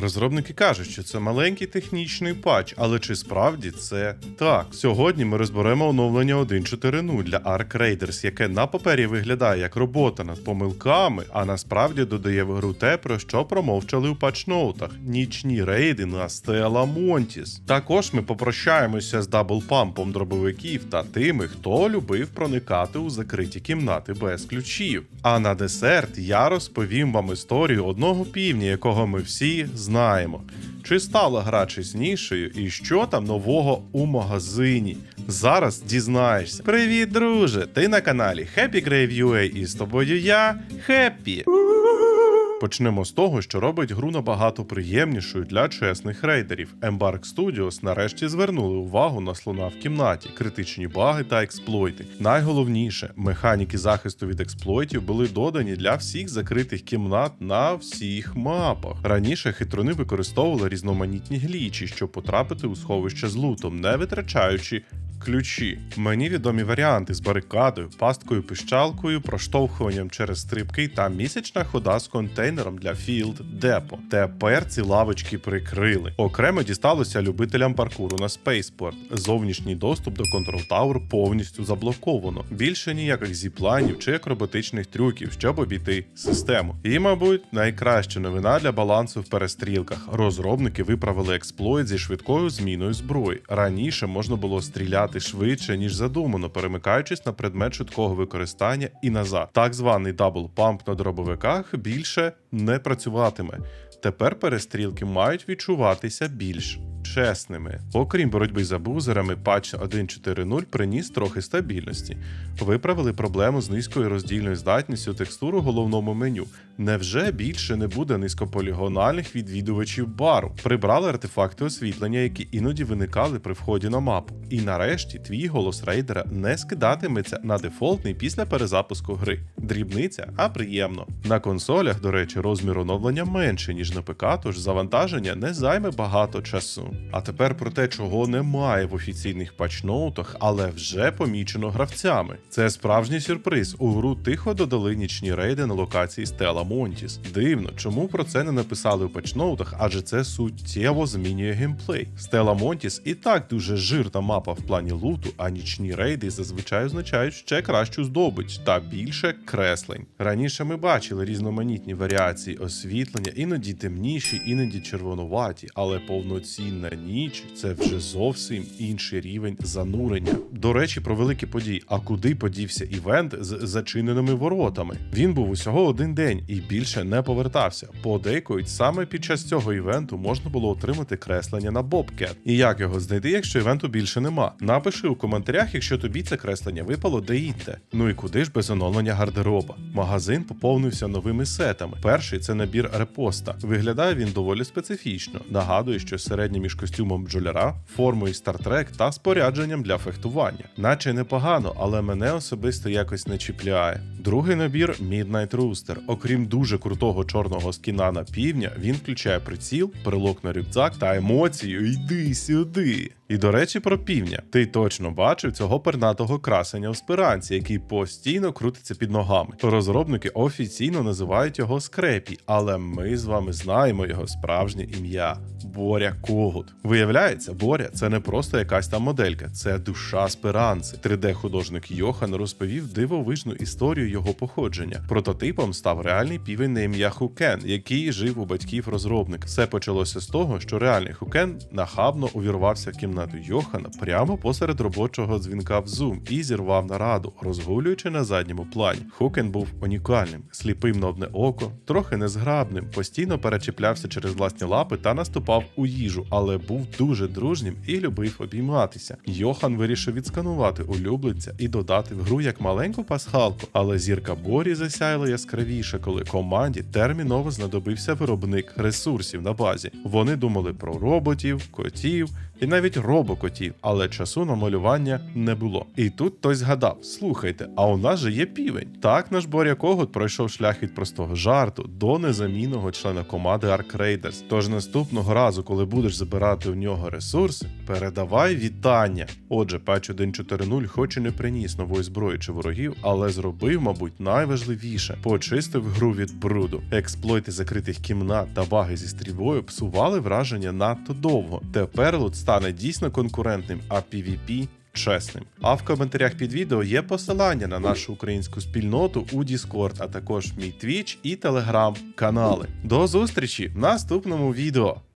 Розробники кажуть, що це маленький технічний патч, але чи справді це так? Сьогодні ми розберемо оновлення 1.4.0 для Ark Raiders, яке на папері виглядає як робота над помилками, а насправді додає в гру те, про що промовчали у патчноутах: нічні рейди на Стела Монтіс. Також ми попрощаємося з даблпампом дробовиків та тими, хто любив проникати у закриті кімнати без ключів. А на десерт я розповім вам історію одного півня, якого ми всі знаємо. Чи стала гра чеснішою і що там нового у магазині? Зараз дізнаєшся. Привіт, друже! Ти на каналі Happy Grave UA і з тобою я Хеппі. Почнемо з того, що робить гру набагато приємнішою для чесних рейдерів. Embark Studios нарешті звернули увагу на слона в кімнаті, критичні баги та експлойти. Найголовніше, механіки захисту від експлойтів були додані для всіх закритих кімнат на всіх мапах. Раніше хитруни використовували різноманітні глічі, щоб потрапити у сховище з лутом, не витрачаючи ключі. Мені відомі варіанти з барикадою, пасткою пищалкою, проштовхуванням через стрибки та місячна хода з контейнером для Field Depot. Тепер ці лавочки прикрили. Окремо дісталося любителям паркуру на Spaceport. Зовнішній доступ до Control Tower повністю заблоковано. Більше ніяких зіпланів чи акробатичних трюків, щоб обійти систему. І, мабуть, найкраща новина для балансу в перестрілках. Розробники виправили експлойт зі швидкою зміною зброї. Раніше можна було стріляти швидше, ніж задумано, перемикаючись на предмет швидкого використання і назад. Так званий дабл памп на дробовиках більше не працюватиме. Тепер перестрілки мають відчуватися більш чесними. Окрім боротьби з абузерами, патч 1.4.0 приніс трохи стабільності. Виправили проблему з низькою роздільною здатністю текстур у головному меню. Невже більше не буде низькополігональних відвідувачів бару? Прибрали артефакти освітлення, які іноді виникали при вході на мапу. І нарешті твій голос рейдера не скидатиметься на дефолтний після перезапуску гри. Дрібниця, а приємно. На консолях, до речі, розмір оновлення менше, ніж на ПК, тож завантаження не займе багато часу. А тепер про те, чого немає в офіційних патчноутах, але вже помічено гравцями. Це справжній сюрприз. У гру тихо додали нічні рейди на локації Стела Монтіс. Дивно, чому про це не написали у патчноутах, адже це суттєво змінює геймплей. Стела Монтіс і так дуже жирна мапа в плані луту, а нічні рейди зазвичай означають ще кращу здобич та більше креслень. Раніше ми бачили різноманітні варіації освітлення, іноді темніші, іноді червонуваті, але повноцінна ніч це вже зовсім інший рівень занурення. До речі, про великі події. А куди подівся івент з зачиненими воротами? Він був усього один день і більше не повертався. Подейкують, саме під час цього івенту можна було отримати креслення на Bobcat. І як його знайти, якщо івенту більше нема? Напиши у коментарях, якщо тобі це креслення випало, де їдьте. Ну і куди ж без оновлення гардероба? Магазин поповнився новими сетами. Перший це набір репоста. Виглядає він доволі специфічно. Нагадує, що середнє між костюмом бджоляра, формою Стартрек та спорядженням для фехтування. Наче непогано, але мене особисто якось не чіпляє. Другий набір Midnight Rooster. Окрім дуже крутого чорного скіна на півдня, він включає приціл, прилок на рюкзак та емоцію Йди сюди. І до речі, про півня. Ти точно бачив цього пернатого красення в спиранці, який постійно крутиться під ногами. Розробники офіційно називають його скрепі, але ми з вами знаємо його справжнє ім'я Боря Когут. Виявляється, Боря це не просто якась там моделька, це душа спиранци. 3D-художник Йохан розповів дивовижну історію його походження. Прототипом став реальний півень на ім'я Хукен, який жив у батьків розробник. Все почалося з того, що реальний Хукен нахабно увірвався в кімнату Йохана прямо посеред робочого дзвінка в Zoom і зірвав нараду, розгулюючи на задньому плані. Хукен був унікальним, сліпим на одне око, трохи незграбним, постійно перечіплявся через власні лапи та наступав у їжу, але був дуже дружнім і любив обійматися. Йохан вирішив відсканувати улюбленця і додати в гру як маленьку пасхалку, але зірка Борі засяяла яскравіше, коли команді терміново знадобився виробник ресурсів на базі. Вони думали про роботів, котів і навіть робокотів, але часу на малювання не було. І тут хтось згадав: слухайте, а у нас же є півень. Так наш Боря Когут пройшов шлях від простого жарту до незамінного члена команди Ark Raiders. Тож наступного разу, коли будеш забирати у нього ресурси, передавай вітання. Отже, патч 1.4.0 хоч і не приніс нової зброї чи ворогів, але зробив, мабуть, найважливіше почистив гру від бруду. Експлойти закритих кімнат та баги зі стрільбою псували враження надто довго. Тепер лут стане дійсно конкурентним, а PvP чесним. А в коментарях під відео є посилання на нашу українську спільноту у Discord, а також мій Twitch і Telegram канали. До зустрічі в наступному відео.